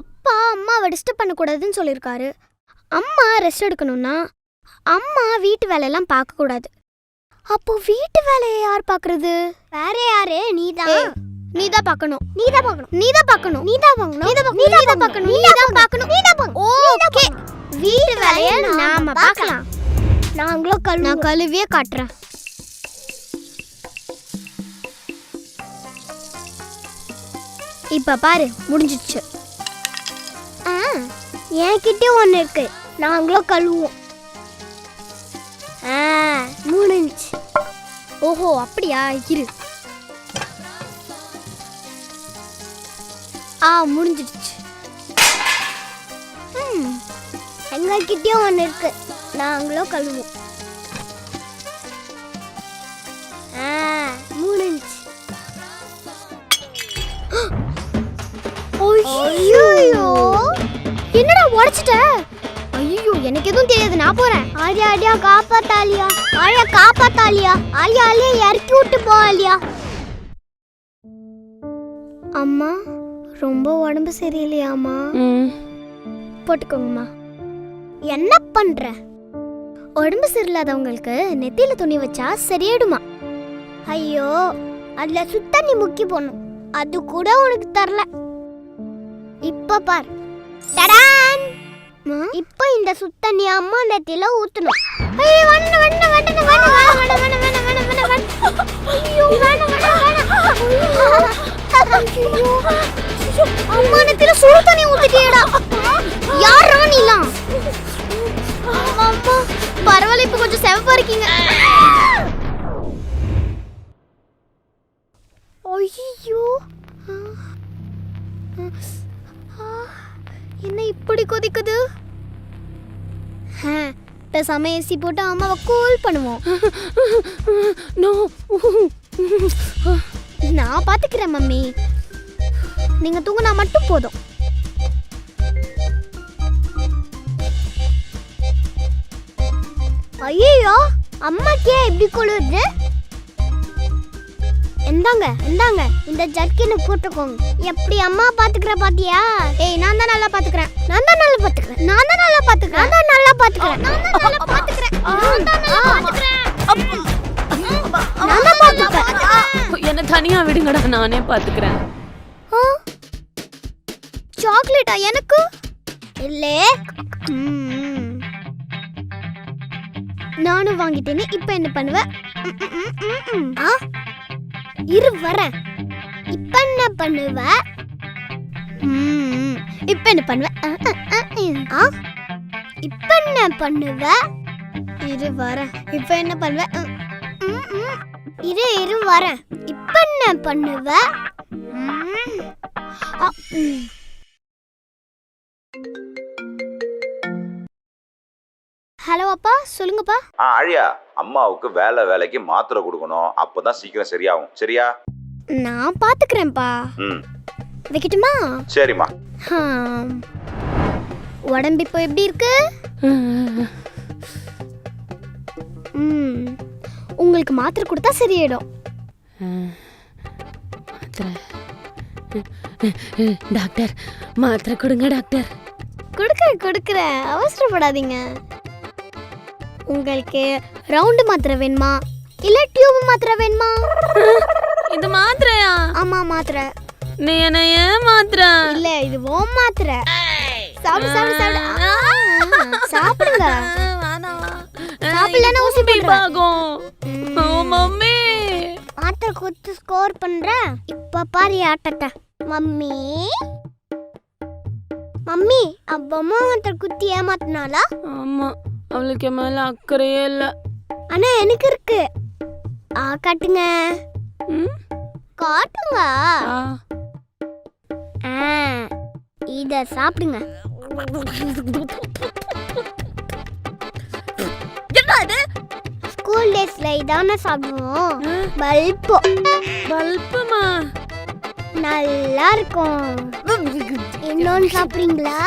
அப்பா அம்மாவை டிஸ்டர்ப் பண்ணக்கூடாதுன்னு சொல்லியிருக்காரு. அம்மா ரெஸ்ட் எடுக்கணும்னா அம்மா வீட்டு வேலையெல்லாம் பார்க்கக்கூடாது. அப்போ வீட்டு வேலையை யார் பார்க்கறது? வேற யாரு? நீதான். நீ தான் பார்க்கணும். நீதான் பார்க்கணும். நீ தான் பார்க்கணும். நீ தான் பார்க்கணும். நீ தான் பார்க்கணும். நீ தான் பார்க்கணும். ஓகே. வீட்டு வேலையை நாம பார்க்கலாம். நாங்களும் கல் நான் கழுவியே காட்டுறேன். இப்ப பாரு முடிஞ்சிடுச்சு. என்கிட்டே ஒன்று இருக்கு. நாங்களும் கழுவுவோம். ஆ முடிஞ்சுச்சு ஓஹோ அப்படியா? இரு. ஆ முடிஞ்சிடுச்சு. ம் எங்ககிட்டயும் ஒன்று இருக்கு. நாங்களும் கழுவோம் உடைச்சிட்ட. ஐயோ எனக்கு எதுவும் தெரியாது. நான் போறேன். ஆலியா ஆலியா காப்பாத்தாலியா ஆலியா. காப்பாத்தாலியா ஆலியா. ஆலியா இறக்கி விட்டு போவாலியா அம்மா ரொம்ப உடம்பு சரியில்லையாம்மா போட்டுக்கோங்கம்மா. என்ன பண்ற? உடம்பு சரியில்லாதவங்களுக்கு நெத்தியில துணி வச்சா சரியாயிடுமா? ஐயோ அதுல சுத்தண்ணி முக்கி போடணும். அது கூட உனக்கு தரல. இப்ப பார். அம்மா, இப்ப இந்த சுத்தண்ணி அம்மா நெத்தியில ஊத்தணும் ஐயோ, வேண்டாம், வேண்டாம், வேண்டாம், வேண்டாம், வேண்டாம், வேண்டாம், வேண்டாம், வேண்டாம், வேண்டாம், வேண்டாம். ஐயோ, வேண்டாம், வேண்டாம், வேண்டாம். ஐயோ, அம்மா நெத்தியில சுடு தண்ணி ஊத்திட்டியேடா யாரா நீலாம் அம்மா பரவாயில்ல இப்ப கொஞ்சம் செவப்பா இருக்கீங்க ஐயோ என்ன இப்படி கொதிக்குது? பேசாம ஏசி போட்டு அம்மாவை கூல் பண்ணுவோம். நான் பாத்துக்கிறேன் மம்மி. நீங்க தூங்குனா மட்டும் போதும். ஐயோ அம்மாக்கே இப்படி குளிருது இந்தாங்க இந்தாங்க இந்த ஜர்க்கினை போட்டுக்கோங்க. எப்படி அம்மா பாத்துக்கிற பாத்தியா? ஏய் நான் தான் நல்லா பாத்துக்கிறேன். நான் தான் நல்லா பாத்துக்கிறேன். நான் தான் நல்லா பாத்துக்கிறேன். நான் தான் நல்லா பாத்துக்கிறேன். நான் தான் நல்லா பாத்துக்கிறேன். நான் தான் நல்லா பாத்துக்கிறேன். நான் தான் பாத்துக்கிறேன். என்ன தனியா விடுங்கடா நானே பாத்துக்கிறேன். சாக்லேட்டா எனக்கு? இல்லே. நானும் வாங்கிட்டேனே இப்போ என்ன பண்ணுவ? ம், ம், ம், ம், ம். ஆ. இரு வரேன் இப்ப என்ன பண்ணுவ? இப்ப என்ன பண்ணுவ? இப்ப என்ன பண்ணுவ? இரு வரேன் இப்ப என்ன பண்ணுவ? இரு இரு வரேன் இப்ப என்ன பண்ணுவ? Thank you. அப்பா சொல்லுங்கப்பா. ஆ அழியா அம்மாவுக்கு வேலை வேலைக்கு மாத்திரை கொடுக்கணும். அப்பதான் சீக்கிரம் சரியாகும். சரியா? நான் பாத்துக்கிறேன்ப்பா. ம். வைக்கட்டுமா? சரிம்மா. ஹம். உடம்பு இப்போ எப்படி இருக்கு? ம். உங்களுக்கு மாத்திரை கொடுத்தா சரியாயிடும். டாக்டர் மாத்திரை கொடுங்க டாக்டர். கொடுக்குறேன் கொடுக்குறேன். அவசரப்படாதீங்க. உங்களுக்கு ரவுண்டு மாத்திரை வேணுமா? இல்ல டியூப் மாத்திரை வேணுமா? இது மாத்திரையா? ஆமா மாத்திரை. நீ என்ன ஏன் மாத்திரை? இல்ல இது ஓம் மாத்திரை. சாப்பிடு சாப்பிடு சாப்பிடுங்க. சாப்பிடலன்னா ஊசி. ஆகும் ஓ மம்மி. மாத்திரை கொடுத்து ஸ்கோர் பண்ற? இப்ப பாரு ஆட்டத்தை. மம்மி. மம்மி அப்பமா மாத்திரை குத்தி ஏமாத்தினாலா ஆமா. அவளுக்கு என் மேல அக்கறையே இல்ல. ஆனா எனக்கு இருக்கு. ஆ காட்டுங்க. ம்? காட்டுங்க. ஆ. ஆ இத சாப்பிடுங்க. ஸ்கூல் டேஸ்ல இதானே சாப்பிடுவோம். பல்போ. பல்புமா? நல்லா இருக்கும். இன்னொன்னு சாப்பிடுறீங்களா?